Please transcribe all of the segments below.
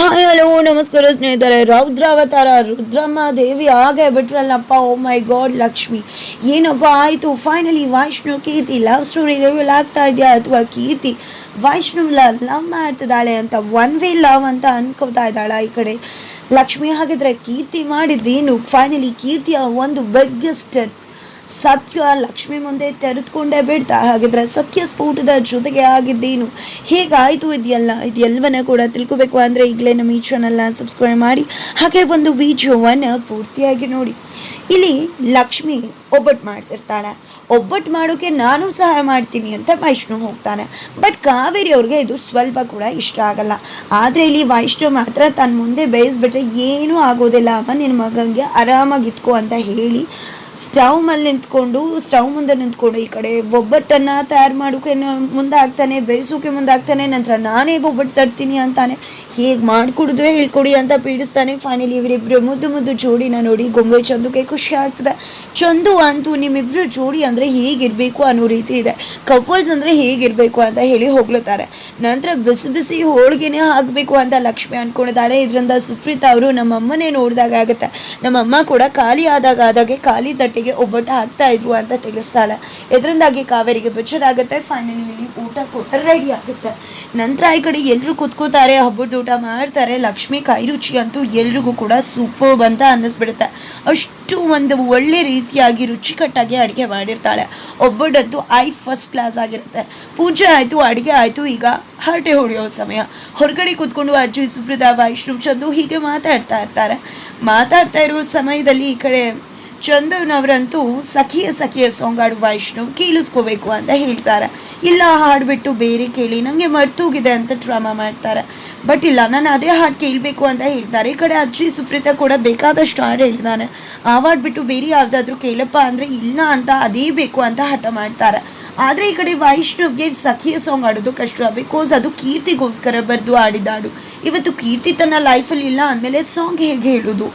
Hi hello ನಮಸ್ಕಾರ ಸ್ನೇಹಿತರೆ. ರೌದ್ರಾವತಾರ, ರುದ್ರಮ್ಮ ದೇವಿ ಹಾಗೆ ಬಿಟ್ರಲ್ಲಪ್ಪ. ಓ ಮೈ ಗಾಡ್ ಲಕ್ಷ್ಮಿ. ಏನಪ್ಪ ಆಯಿತು? Finally Vaishnu Keerthi love story reveal ಆಗ್ತಾ ಇದೆಯಾ ಅಥವಾ ಕೀರ್ತಿ ವೈಷ್ಣು ಲವ್ ಮಾಡ್ತಿದ್ದಾಳೆ ಅಂತ ಒನ್ ವೇ ಲವ್ ಅಂತ ಅನ್ಕೋತಾ ಇದ್ದಾಳೆ ಈ ಕಡೆ? ಲಕ್ಷ್ಮಿ, ಹಾಗಿದ್ರೆ ಕೀರ್ತಿ ಮಾಡಿದ್ದೇನು? ಫೈನಲಿ ಕೀರ್ತಿಯ ಒಂದು ಬಿಗ್ಗೆಸ್ಟ್ ಸತ್ಯ ಲಕ್ಷ್ಮಿ ಮುಂದೆ ತೆರೆದುಕೊಂಡೇ ಬಿಡ್ತಾ ಹಾಗಿದ್ರೆ ಸತ್ಯ ಸ್ಫೋಟದ ಜೊತೆಗೆ ಆಗಿದ್ದೇನು? ಹೇಗಾಯಿತು ಇದೆಯಲ್ಲ? ಇದೆಲ್ಲವನ್ನ ಕೂಡ ತಿಳ್ಕೊಬೇಕು ಅಂದರೆ ಈಗಲೇ ನಮ್ಮ ಈ ಚಾನಲ್ನ ಸಬ್ಸ್ಕ್ರೈಬ್ ಮಾಡಿ, ಹಾಗೆ ಒಂದು ವಿಡಿಯೋವನ್ನು ಪೂರ್ತಿಯಾಗಿ ನೋಡಿ. ಇಲ್ಲಿ ಲಕ್ಷ್ಮಿ ಒಬ್ಬಟ್ಟು ಮಾಡ್ತಿರ್ತಾಳೆ. ಒಬ್ಬಟ್ಟು ಮಾಡೋಕ್ಕೆ ನಾನು ಸಹಾಯ ಮಾಡ್ತೀನಿ ಅಂತ ವೈಷ್ಣು ಹೋಗ್ತಾನೆ. ಬಟ್ ಕಾವೇರಿ ಅವ್ರಿಗೆ ಇದು ಸ್ವಲ್ಪ ಕೂಡ ಇಷ್ಟ ಆಗಲ್ಲ. ಆದರೆ ಇಲ್ಲಿ ವೈಷ್ಣು ಮಾತ್ರ ತನ್ನ ಮುಂದೆ ಬೇಯಿಸ್ಬಿಟ್ರೆ ಏನೂ ಆಗೋದಿಲ್ಲ. ಅಮ್ಮ ನಿನ್ನ ಮಗನಿಗೆ ಆರಾಮಾಗಿ ಇತ್ಕೋ ಅಂತ ಹೇಳಿ ಸ್ಟವ್ ಮೇಲೆ ನಿಂತ್ಕೊಂಡು, ಸ್ಟವ್ ಮುಂದೆ ನಿಂತ್ಕೊಂಡು ಈ ಕಡೆ ಒಬ್ಬಟ್ಟನ್ನು ತಯಾರು ಮಾಡೋಕೆ ಮುಂದೆ ಆಗ್ತಾನೆ ಬೇಯಿಸೋಕೆ ಮುಂದೆ ಆಗ್ತಾನೆ ನಂತರ ನಾನೇ ಒಬ್ಬಟ್ಟು ತರ್ತೀನಿ ಅಂತಾನೆ, ಹೇಗೆ ಮಾಡಿಕೊಡಿದ್ರೆ ಹೇಳ್ಕೊಡಿ ಅಂತ ಪೀಡಿಸ್ತಾನೆ. ಫೈನಲಿ ಇವರಿಬ್ಬರು ಮುದ್ದು ಮುದ್ದು ಜೋಡಿನ ನೋಡಿ ಗೊಂಬೆ ಚಂದುಗೆ ಖುಷಿ ಆಗ್ತದೆ. ಚಂದು ಅಂತೂ ನಿಮ್ಮಿಬ್ಬರು ಜೋಡಿ ಅಂದರೆ ಹೇಗಿರಬೇಕು ಅನ್ನೋ ರೀತಿ ಇದೆ. ಕಪಲ್ಸ್ ಅಂದರೆ ಹೇಗಿರಬೇಕು ಅಂತ ಹೇಳಿ ಹೋಗ್ಲತ್ತಾರೆ ನಂತರ ಬಿಸಿ ಬಿಸಿ ಹೋಳಿಗೆನೇ ಹಾಕಬೇಕು ಅಂತ ಲಕ್ಷ್ಮಿ ಅಂದ್ಕೊಂಡಿದ್ದಾಳೆ ಇದರಿಂದ ಸುಪ್ರೀತಾ ಅವರು ನಮ್ಮಮ್ಮನೇ ನೋಡಿದಾಗ ಆಗುತ್ತೆ. ನಮ್ಮಮ್ಮ ಕೂಡ ಖಾಲಿ ಆದಾಗ ಆದಾಗೆ ಖಾಲಿ ತಟ್ಟೆಗೆ ಒಬ್ಬಟ್ಟು ಹಾಕ್ತಾ ಇದ್ವು ಅಂತ ತಿಳಿಸ್ತಾಳೆ. ಇದರಿಂದಾಗಿ ಕಾವೇರಿಗೆ ಬೆಚ್ಚರಾಗುತ್ತೆ ಫೈನಲಿ ಇಲ್ಲಿ ಊಟ ಕೂಡ ರೆಡಿ ಆಗುತ್ತೆ. ನಂತರ ಈ ಕಡೆ ಎಲ್ಲರೂ ಕುತ್ಕೋತಾರೆ. ಹಬ್ಬದ ಊಟ ಮಾಡ್ತಾರೆ. ಲಕ್ಷ್ಮಿ ಕೈ ರುಚಿ ಅಂತೂ ಎಲ್ರಿಗೂ ಕೂಡ ಸೂಪರ್ ಅಂತ ಅನ್ನಿಸ್ಬಿಡುತ್ತೆ. ಅಷ್ಟು ಒಂದು ಒಳ್ಳೆ ರೀತಿಯಾಗಿ ರುಚಿಕಟ್ಟಾಗಿ ಅಡುಗೆ ಮಾಡಿರ್ತಾಳೆ. ಒಬ್ಬಟ್ಟಂತೂ ಐ ಫಸ್ಟ್ ಕ್ಲಾಸ್ ಆಗಿರುತ್ತೆ. ಪೂಜೆ ಆಯಿತು, ಅಡುಗೆ ಆಯಿತು, ಈಗ ಹರಟೆ ಹೊಡೆಯೋ ಸಮಯ. ಹೊರಗಡೆ ಕೂತ್ಕೊಂಡು ಅಜ್ಜಿ, ಸುಪ್ರದಾ ವೈಷ್ಣು ಚಂದು ಹೀಗೆ ಮಾತಾಡ್ತಾ ಇರ್ತಾರೆ. ಮಾತಾಡ್ತಾ ಇರೋ ಸಮಯದಲ್ಲಿ ಈ ಕಡೆ ಚಂದನವರಂತೂ ಸಖಿಯ ಸಖಿಯ ಸಾಂಗ್ ಹಾಡು ವೈಷ್ಣವ್ ಕೇಳಿಸ್ಕೋಬೇಕು ಅಂತ ಹೇಳ್ತಾರೆ. ಇಲ್ಲ, ಹಾಡ್ಬಿಟ್ಟು ಬೇರೆ ಕೇಳಿ ನನಗೆ ಮರ್ತೋಗಿದೆ ಅಂತ ಡ್ರಾಮಾ ಮಾಡ್ತಾರೆ. ಬಟ್ ಇಲ್ಲ, ನಾನು ಅದೇ ಹಾಡು ಕೇಳಬೇಕು ಅಂತ ಹೇಳ್ತಾರೆ. ಈ ಕಡೆ ಅಜ್ಜಿ, ಸುಪ್ರೀತಾ ಕೂಡ ಬೇಕಾದಷ್ಟು ಹಾಡು ಹೇಳ್ತಾನೆ. ಆ ಹಾಡು ಬಿಟ್ಟು ಬೇರೆ ಯಾವುದಾದ್ರೂ ಕೇಳಪ್ಪ ಅಂದರೆ ಇಲ್ಲ ಅಂತ ಅದೇ ಬೇಕು ಅಂತ ಹಠ ಮಾಡ್ತಾರೆ. ಆದರೆ ಈ ಕಡೆ ವೈಷ್ಣವ್ಗೆ ಸಖಿಯ ಸಾಂಗ್ ಆಡೋದು ಕಷ್ಟ ಬಿಕಾಸ್ ಅದು ಕೀರ್ತಿಗೋಸ್ಕರ ಬರೆದು ಆಡಿದಾಡು ಇವತ್ತು ಕೀರ್ತಿ ತನ್ನ ಲೈಫಲ್ಲಿ ಇಲ್ಲ ಅಂದಮೇಲೆ ಸಾಂಗ್ ಹೇಗೆ ಹೇಳೋದು?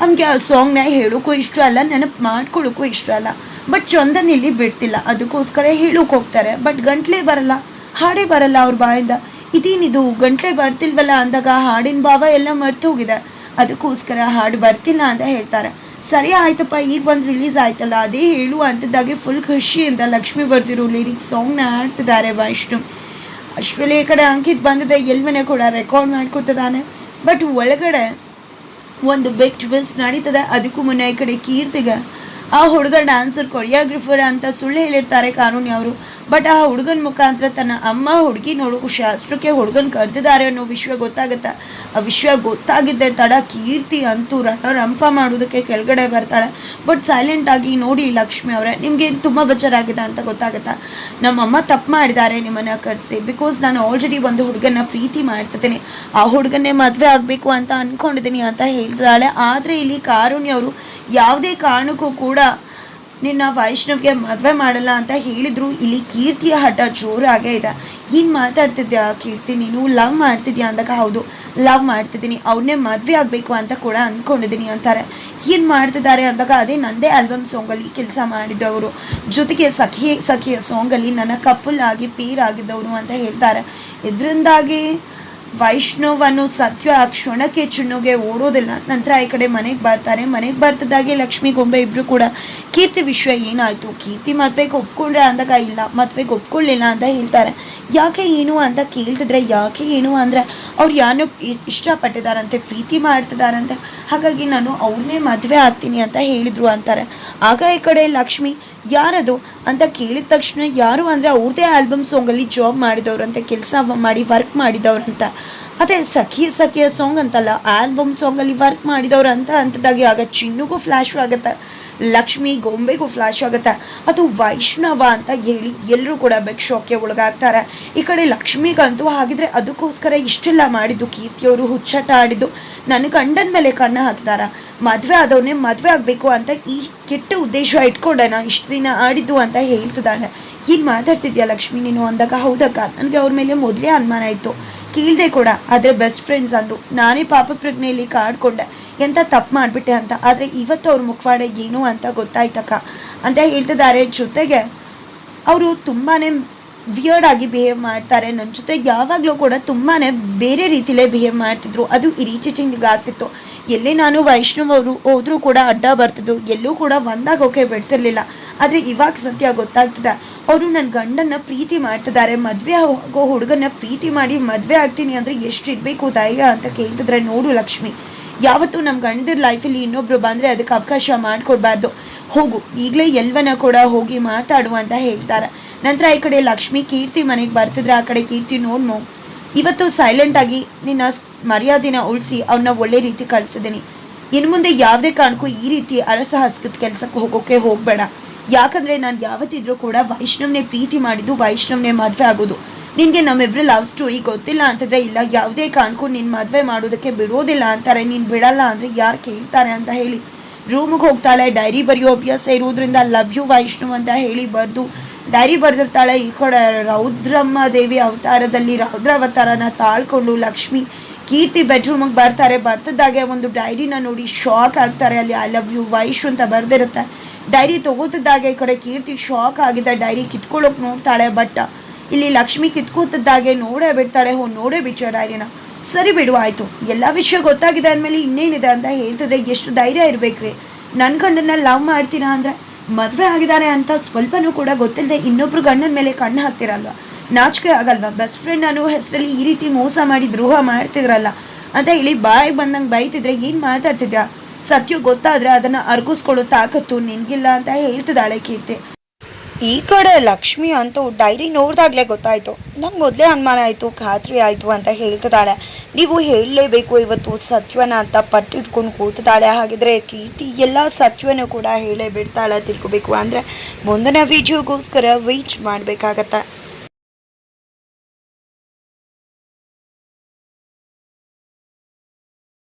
ನಮಗೆ ಆ ಸಾಂಗ್ನ ಹೇಳೋಕ್ಕೂ ಇಷ್ಟ ಅಲ್ಲ, ನೆನಪು ಮಾಡ್ಕೊಳ್ಳೋಕ್ಕೂ ಇಷ್ಟ ಅಲ್ಲ. ಬಟ್ ಚಂದನ್ ಇಲ್ಲಿ ಬಿಡ್ತಿಲ್ಲ. ಅದಕ್ಕೋಸ್ಕರ ಹೇಳೋಕೆ ಹೋಗ್ತಾರೆ. ಬಟ್ ಗಂಟ್ಲೆ ಬರಲ್ಲ. ಹಾಡೇ ಬರಲ್ಲ ಅವ್ರ ಬಾಯಿಂದ. ಇದೇನಿದು ಗಂಟ್ಲೆ ಬರ್ತಿಲ್ವಲ್ಲ ಅಂದಾಗ ಹಾಡಿನ ಭಾವ ಎಲ್ಲ ಮರ್ತು ಹೋಗಿದೆ. ಅದಕ್ಕೋಸ್ಕರ ಹಾಡು ಬರ್ತಿಲ್ಲ ಅಂತ ಹೇಳ್ತಾರೆ. ಸರಿ ಆಯ್ತಪ್ಪ, ಈಗ ಒಂದು ರಿಲೀಸ್ ಆಯ್ತಲ್ಲ. ಅದೇ ಹೇಳು ಅಂತದಾಗೆ ಫುಲ್ ಖುಷಿಯಿಂದ ಲಕ್ಷ್ಮಿ ಬರ್ತಿರೋ ಲಿರಿಕ್ಸ್ ಸಾಂಗ್ನ ಆಡ್ತಿದ್ದಾರೆ ವೈಷ್ಣು. ಅಷ್ಟರಲ್ಲಿ ಈ ಕಡೆ ಅಂಕಿತ್ ಬಂದಿದೆ. ಎಲ್ವನೇ ಕೂಡ ರೆಕಾರ್ಡ್ ಮಾಡ್ಕೊತಿದ್ದಾನೆ ಬಟ್ ಒಳಗಡೆ ಒಂದು ಬಿಗ್ ಟ್ವಿಸ್ಟ್ ನಡೀತದೆ. ಅದಕ್ಕೂ ಮುನ್ನ ಈ ಕಡೆ ಕೀರ್ತಿಗೆ ಆ ಹುಡುಗ ಡ್ಯಾನ್ಸರ್ ಕೊರಿಯೋಗ್ರಫರ್ ಅಂತ ಸುಳ್ಳು ಹೇಳಿರ್ತಾರೆ ಕಾನೂನಿ ಅವರು. ಬಟ್ ಆ ಹುಡುಗನ ಮುಖಾಂತರ ತನ್ನ ಅಮ್ಮ ಹುಡುಗಿ ನೋಡು ಶಾಸ್ತ್ರಕ್ಕೆ ಹುಡುಗನ ಕರೆದಿದ್ದಾರೆ ಅನ್ನೋ ವಿಷಯ ಗೊತ್ತಾಗುತ್ತೆ. ಆ ವಿಷಯ ಗೊತ್ತಾಗಿದ್ದೆ ತಡ, ಕೀರ್ತಿ, ಅಂತೂ ರಂಪ ಮಾಡೋದಕ್ಕೆ ಕೆಳಗಡೆ ಬರ್ತಾಳೆ. ಬಟ್ ಸೈಲೆಂಟ್ ಆಗಿ ನೋಡಿ ಲಕ್ಷ್ಮಿ ಅವರೇ, ನಿಮಗೆ ತುಂಬ ಬೇಜಾರಾಗಿದೆ ಅಂತ ಗೊತ್ತಾಗುತ್ತಾ. ನಮ್ಮಮ್ಮ ತಪ್ಪು ಮಾಡಿದ್ದಾರೆ ನಿಮ್ಮನ್ನ ಕರೆಸಿ ಬಿಕಾಸ್ ನಾನು ಆಲ್ರೆಡಿ ಒಂದು ಹುಡುಗನ ಪ್ರೀತಿ ಮಾಡ್ತಿದ್ದೀನಿ. ಆ ಹುಡುಗನ್ನೇ ಮದುವೆ ಆಗಬೇಕು ಅಂತ ಅಂದ್ಕೊಂಡಿದ್ದೀನಿ ಅಂತ ಹೇಳ್ತಿದ್ದಾಳೆ ಆದರೆ ಇಲ್ಲಿ ಕಾರುಣ್ಯ ಅವರು ಯಾವುದೇ ಕಾರಣಕ್ಕೂ ಕೂಡ ನಿನ್ನ ವೈಷ್ಣವ್ಗೆ ಮದುವೆ ಮಾಡಲ್ಲ ಅಂತ ಹೇಳಿದ್ರು. ಇಲ್ಲಿ ಕೀರ್ತಿಯ ಹಠ ಜೋರಾಗೇ ಇದೆ. ಏನು ಮಾತಾಡ್ತಿದ್ಯಾ ಕೀರ್ತಿ? ನೀನು ಲವ್ ಮಾಡ್ತಿದ್ಯಾ ಅಂದಾಗ ಹೌದು, ಲವ್ ಮಾಡ್ತಿದ್ದೀನಿ. ಅವ್ರನ್ನೇ ಮದುವೆ ಆಗಬೇಕು ಅಂತ ಕೂಡ ಅಂದ್ಕೊಂಡಿದ್ದೀನಿ ಅಂತಾರೆ. ಏನು ಮಾಡ್ತಿದ್ದಾರೆ ಅಂದಾಗ ಅದೇ ನಂದೇ ಆಲ್ಬಮ್ ಸಾಂಗಲ್ಲಿ ಕೆಲಸ ಮಾಡಿದ್ದವರು ಜೊತೆಗೆ ಸಖಿ, ಸಖಿಯ ಸಾಂಗಲ್ಲಿ ನನ್ನ ಕಪಲ್ ಆಗಿ ಪೇರ್ ಆಗಿದ್ದವರು ಅಂತ ಹೇಳ್ತಾರೆ. ಇದರಿಂದಾಗಿ ವೈಷ್ಣವ್ ಅನ್ನೋ ಸತ್ಯ ಆ ಕ್ಷಣಕ್ಕೆ ಚುಣ್ಣುಗೆ ಓಡೋದಿಲ್ಲ. ನಂತರ ಈ ಕಡೆ ಮನೆಗೆ ಬರ್ತಾರೆ. ಮನೆಗೆ ಬರ್ತದಾಗೆ ಲಕ್ಷ್ಮಿ ಗೊಂಬೆ ಇಬ್ಬರು ಕೂಡ ಕೀರ್ತಿ ವಿಷಯ ಏನಾಯಿತು? ಕೀರ್ತಿ ಮದುವೆಗೆ ಒಪ್ಕೊಂಡ್ರೆ ಅಂದಾಗ ಇಲ್ಲ ಮದುವೆಗೆ ಒಪ್ಕೊಳ್ಳಿಲ್ಲ ಅಂತ ಹೇಳ್ತಾರೆ. ಯಾಕೆ ಏನು ಅಂತ ಕೇಳ್ತಿದ್ರೆ, ಯಾಕೆ ಏನು ಅಂದರೆ ಅವ್ರು ಯಾರೋ ಇಷ್ಟಪಟ್ಟಿದಾರಂತೆ ಪ್ರೀತಿ ಮಾಡ್ತಿದಾರಂತೆ ಹಾಗಾಗಿ ನಾನು ಅವ್ರನ್ನೇ ಮದುವೆ ಆಗ್ತೀನಿ ಅಂತ ಹೇಳಿದರು ಅಂತಾರೆ. ಆಗ ಈ ಕಡೆ ಲಕ್ಷ್ಮಿ, ಯಾರದು? ಅಂತ ಕೇಳಿದ ತಕ್ಷಣ ಯಾರು ಅಂದರೆ ಅವ್ರದೇ ಆಲ್ಬಮ್ ಸಾಂಗಲ್ಲಿ ಜಾಬ್ ಮಾಡಿದವ್ರಂತೆ ಕೆಲಸ ಮಾಡಿ ವರ್ಕ್ ಮಾಡಿದವ್ರಂತ ಅದೇ, ಸಖಿ, ಸಖಿಯ ಸಾಂಗ್ ಅಂತಲ್ಲ ಆಲ್ಬಮ್ ಸಾಂಗಲ್ಲಿ ವರ್ಕ್ ಮಾಡಿದವ್ರು ಅಂತ ಅಂತದಾಗಿ ಆಗ ಚಿನ್ನುಗೂ ಫ್ಲ್ಯಾಶು ಆಗುತ್ತೆ, ಲಕ್ಷ್ಮಿ ಗೊಂಬೆಗೂ ಫ್ಲ್ಯಾಶ್ ಆಗುತ್ತೆ, ಅದು ವೈಷ್ಣವ ಅಂತ ಹೇಳಿ ಎಲ್ಲರೂ ಕೂಡ ಬೆಕ್ ಶಾಕ್ಗೆ ಒಳಗಾಗ್ತಾರೆ. ಈ ಕಡೆ ಲಕ್ಷ್ಮಿಗಂತೂ ಹಾಗಿದ್ರೆ ಅದಕ್ಕೋಸ್ಕರ ಇಷ್ಟೆಲ್ಲ ಮಾಡಿದ್ದು, ಕೀರ್ತಿಯವರು ಹುಚ್ಚಾಟ ಆಡಿದ್ದು, ನನ್ನ ಗಂಡನ ಮೇಲೆ ಕಣ್ಣು ಹಾಕ್ತಾರ. ಮದುವೆ ಆದವನೇ ಮದುವೆ ಆಗಬೇಕು ಅಂತ ಈ ಕೆಟ್ಟ ಉದ್ದೇಶ ಇಟ್ಕೊಂಡನ ಇಷ್ಟು ದಿನ ಆಡಿದ್ದು ಅಂತ ಹೇಳ್ತಿದ್ದಾನೆ. ಏನು ಮಾತಾಡ್ತಿದ್ಯಾ ಲಕ್ಷ್ಮಿ ನೀನು ಅಂದಾಗ, ಹೌದಕ್ಕ, ನನಗೆ ಅವ್ರ ಮೇಲೆ ಮೊದಲೇ ಅನುಮಾನ ಇತ್ತು. ಕೇಳಿದೆ ಕೂಡ, ಆದರೆ ಬೆಸ್ಟ್ ಫ್ರೆಂಡ್ಸ್ ಅಂದರು. ನಾನೇ ಪಾಪ ಪ್ರಜ್ಞೆಯಲ್ಲಿ ಕಾಡ್ಕೊಂಡೆ. ಎಂತ ತಪ್ಪು ಮಾಡಿಬಿಟ್ಟೆ ಅಂತ. ಆದರೆ ಇವತ್ತು ಅವ್ರ ಮುಖವಾಡ ಏನು ಅಂತ ಗೊತ್ತಾಯ್ತಕ್ಕ? ಅಂತ ಹೇಳ್ತಿದ್ದಾರೆ. ಜೊತೆಗೆ ಅವರು ತುಂಬಾ ವಿಯರ್ಡ್ ಆಗಿ ಬಿಹೇವ್ ಮಾಡ್ತಾರೆ. ನನ್ನ ಜೊತೆ ಯಾವಾಗಲೂ ಕೂಡ ತುಂಬಾ ಬೇರೆ ರೀತಿಲೇ ಬಿಹೇವ್ ಮಾಡ್ತಿದ್ರು. ಅದು ಇರಿಚಿಟಿಂಗ್ ಆಗ್ತಿತ್ತು. ಎಲ್ಲೇ ನಾನು ವೈಷ್ಣವ್ ಅವರು ಹೋದ್ರೂ ಕೂಡ ಅಡ್ಡ ಬರ್ತಿದ್ರು ಎಲ್ಲೂ ಕೂಡ ಒಂದಾಗೋಕೆ ಬಿಡ್ತಿರ್ಲಿಲ್ಲ. ಆದರೆ ಇವಾಗ ಸತ್ಯ ಗೊತ್ತಾಗ್ತದೆ. ಅವರು ನನ್ನ ಗಂಡನ್ನ ಪ್ರೀತಿ ಮಾಡ್ತಿದ್ದಾರೆ. ಮದುವೆ ಆಗೋ ಹುಡುಗನ ಪ್ರೀತಿ ಮಾಡಿ ಮದುವೆ ಆಗ್ತೀನಿ ಅಂದರೆ ಎಷ್ಟು ಇರಬೇಕು ಧೈರ್ಯ ಅಂತ ಕೇಳ್ತಿದ್ರೆ ನೋಡು ಲಕ್ಷ್ಮಿ. ಯಾವತ್ತೂ ನಮ್ಮ ಗಂಡದ ಲೈಫಲ್ಲಿ ಇನ್ನೊಬ್ರು ಬಂದರೆ ಅದಕ್ಕೆ ಅವಕಾಶ ಮಾಡಿಕೊಡ್ಬಾರ್ದು. ಹೋಗು, ಈಗಲೇ ಎಲ್ವನ ಕೂಡ ಹೋಗಿ ಮಾತಾಡು ಅಂತ ಹೇಳ್ತಾರೆ. ನಂತರ ಈ ಕಡೆ ಲಕ್ಷ್ಮಿ ಕೀರ್ತಿ ಮನೆಗೆ ಬರ್ತಿದ್ರೆ ಆ ಕಡೆ ಕೀರ್ತಿ ನೋಡ್ಮೋ ಇವತ್ತು ಸೈಲೆಂಟಾಗಿ ನಿನ್ನ ಮರ್ಯಾದೆನ ಉಳಿಸಿ ಅವನ್ನ ಒಳ್ಳೆ ರೀತಿ ಕಳಿಸಿದ್ದೀನಿ ಇನ್ನು ಮುಂದೆ ಯಾವುದೇ ಕಾರಣಕ್ಕೂ ಈ ರೀತಿ ಅರಸ ಹಸ್ಕದ ಕೆಲಸಕ್ಕೆ ಹೋಗೋಕೆ ಹೋಗಬೇಡ. ಯಾಕಂದರೆ ನಾನು ಯಾವತ್ತಿದ್ರೂ ಕೂಡ ವೈಷ್ಣವ್ನೇ ಪ್ರೀತಿ ಮಾಡಿದ್ದು, ವೈಷ್ಣವ್ನೇ ಮದುವೆ ಆಗೋದು. ನಿನಗೆ ನಮ್ಮಿಬ್ರು ಲವ್ ಸ್ಟೋರಿ ಗೊತ್ತಿಲ್ಲ ಅಂತಂದ್ರೆ, ಇಲ್ಲ, ಯಾವುದೇ ಕಾರಣಕ್ಕೂ ನಿನ್ನ ಮದುವೆ ಮಾಡೋದಕ್ಕೆ ಬಿಡೋದಿಲ್ಲ ಅಂತಾರೆ, ನೀನ್ ಬಿಡಲ್ಲ ಅಂದ್ರೆ ಯಾರು ಕೇಳ್ತಾರೆ ಅಂತ ಹೇಳಿ. ರೂಮಿಗೆ ಹೋಗ್ತಾಳೆ ಡೈರಿ ಬರೆಯೋ ಅಭ್ಯಾಸ ಇರೋದ್ರಿಂದ ಲವ್ ಯು ವೈಷ್ಣು ಅಂತ ಹೇಳಿ ಬರೆದು ಡೈರಿ ಬರೆದಿರ್ತಾಳೆ, ಈ ಕಡೆ ರೌದ್ರಮ್ಮ ದೇವಿ ಅವತಾರದಲ್ಲಿ, ರೌದ್ರ ಅವತಾರನ ತಾಳ್ಕೊಂಡು ಲಕ್ಷ್ಮಿ ಕೀರ್ತಿ ಬೆಡ್ರೂಮಿಗೆ ಬರ್ತಾರೆ. ಬರ್ತದಾಗೆ ಒಂದು ಡೈರಿನ ನೋಡಿ ಶಾಕ್ ಆಗ್ತಾರೆ, ಅಲ್ಲಿ ಐ ಲವ್ ಯು ವೈಷ್ಣು ಅಂತ ಬರೆದಿರುತ್ತೆ. ಡೈರಿ ತಗೋತಿದ್ದಾಗೆ ಈ ಕಡೆ ಕೀರ್ತಿ ಶಾಕ್ ಆಗಿದೆ ಡೈರಿ ಕಿತ್ಕೊಳ್ಳೋಕೆ ನೋಡ್ತಾಳೆ ಬಟ್ ಇಲ್ಲಿ ಲಕ್ಷ್ಮಿ ಕಿತ್ಕೋತಿದ್ದಾಗೆ ನೋಡೇ ಬಿಡ್ತಾಳೆ. ಹೋ, ನೋಡೇ ಬಿಚ್ಚ ಡೈರಿನ? ಸರಿ ಬಿಡು, ಆಯಿತು. ಎಲ್ಲ ವಿಷಯ ಗೊತ್ತಾಗಿದೆ ಅಂದಮೇಲೆ ಇನ್ನೇನಿದೆ ಅಂತ ಹೇಳ್ತಿದ್ರೆ, ಎಷ್ಟು ಧೈರ್ಯ ಇರಬೇಕ್ರಿ. ನನ್ನ ಗಂಡನ್ನ ಲವ್ ಮಾಡ್ತೀರಾ ಅಂದರೆ, ಮದುವೆ ಆಗಿದ್ದಾರೆ ಅಂತ ಸ್ವಲ್ಪನೂ ಕೂಡ ಗೊತ್ತಿಲ್ಲದೆ ಇನ್ನೊಬ್ರು ಗಂಡನ ಮೇಲೆ ಕಣ್ಣು ಹಾಕ್ತಿರಲ್ವ? ನಾಚಿಕೆ ಆಗಲ್ವಾ? ಬೆಸ್ಟ್ ಫ್ರೆಂಡ್ ಅನ್ನೋ ಹೆಸರಲ್ಲಿ ಈ ರೀತಿ ಮೋಸ ಮಾಡಿ ದ್ರೋಹ ಮಾಡ್ತಿದ್ರಲ್ಲ? ಅಂತ ಹೇಳಿ ಬಾಯಿಗೆ ಬಂದಂಗೆ ಬೈತಿದ್ರೆ ಏನು ಮಾತಾಡ್ತಿದ್ಯಾ? ಸತ್ಯ ಗೊತ್ತಾದ್ರೆ ಅದನ್ನ ಅರ್ಗಿಸ್ಕೊಳ್ಳೋ ತಾಕತ್ತು ನಿನ್ಗಿಲ್ಲ ಅಂತ ಹೇಳ್ತಿದ್ದಾಳೆ ಕೀರ್ತಿ. ಈ ಕಡೆ ಲಕ್ಷ್ಮಿ ಅಂತೂ ಡೈರಿ ನೋಡಿದಾಗಲೇ ಗೊತ್ತಾಯ್ತು. ನಂಗೆ ಮೊದಲೇ ಅನುಮಾನ ಆಯಿತು, ಖಾತ್ರಿ ಆಯಿತು ಅಂತ ಹೇಳ್ತಿದ್ದಾಳೆ. ನೀವು ಹೇಳಲೇಬೇಕು ಇವತ್ತು ಸತ್ಯವನ ಅಂತ ಪಟ್ಟಿಟ್ಕೊಂಡು ಕೂತಿದ್ದಾಳೆ. ಹಾಗಿದ್ರೆ ಕೀರ್ತಿ ಎಲ್ಲ ಸತ್ಯನೂ ಕೂಡ ಹೇಳೇ ಬಿಡ್ತಾಳೆ ತಿಳ್ಕೊಬೇಕು. ಅಂದರೆ ಮುಂದಿನ ವಿಡಿಯೋಗೋಸ್ಕರ ವೇಟ್ ಮಾಡಬೇಕಾಗತ್ತೆ.